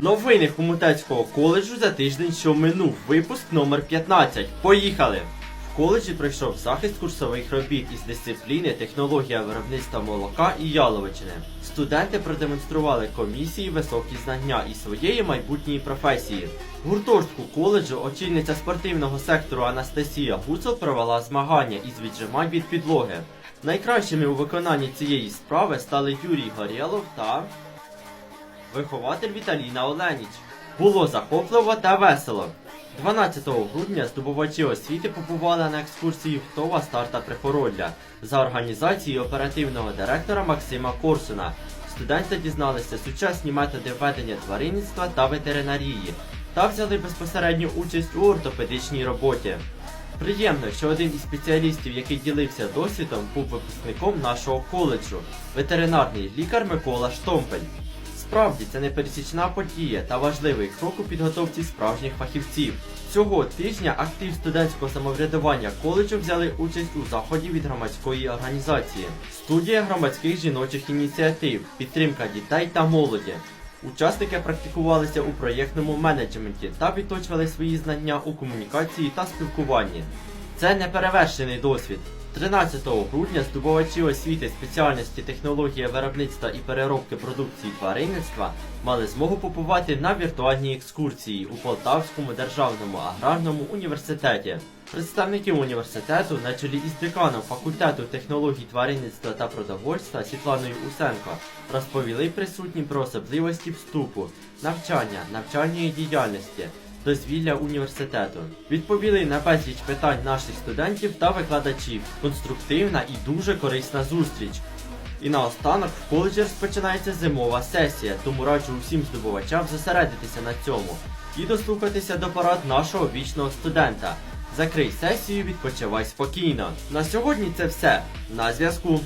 Новини Хомутецького коледжу за тиждень, що минув. Випуск номер 15. Поїхали! В коледжі пройшов захист курсових робіт із дисципліни технологія виробництва молока і яловичини. Студенти продемонстрували комісії високі знання і своєї майбутньої професії. В гуртожитку коледжу очільниця спортивного сектору Анастасія Гуцул провела змагання із віджимань від підлоги. Найкращими у виконанні цієї справи стали Юрій Горєлов та вихователь Віталіна Оленіч. Було захопливо та весело. 12 грудня здобувачі освіти побували на екскурсії в ТОВА старта Прихородля за організацією оперативного директора Максима Корсуна. Студенти дізналися сучасні методи ведення тваринництва та ветеринарії та взяли безпосередню участь у ортопедичній роботі. Приємно, що один із спеціалістів, який ділився досвідом, був випускником нашого коледжу, ветеринарний лікар Микола Штомпель. Справді це непересічна подія та важливий крок у підготовці справжніх фахівців. Цього тижня актив студентського самоврядування коледжу взяли участь у заході від громадської організації, студія громадських жіночих ініціатив, підтримка дітей та молоді. Учасники практикувалися у проєктному менеджменті та відточували свої знання у комунікації та спілкуванні. Це неперевершений досвід. 13 грудня здобувачі освіти спеціальності технологія виробництва і переробки продукції тваринництва мали змогу побувати на віртуальній екскурсії у Полтавському державному аграрному університеті. Представники університету на чолі із деканом факультету технологій тваринництва та продовольства Світланою Усенко розповіли присутнім про особливості вступу, навчання, навчальної діяльності, дозвілля університету. Відповіли на безліч питань наших студентів та викладачів. Конструктивна і дуже корисна зустріч. І наостанок в коледжі розпочинається зимова сесія, тому раджу усім здобувачам зосередитися на цьому і дослухатися до порад нашого вічного студента. Закрий сесію, відпочивай спокійно. На сьогодні це все. На зв'язку.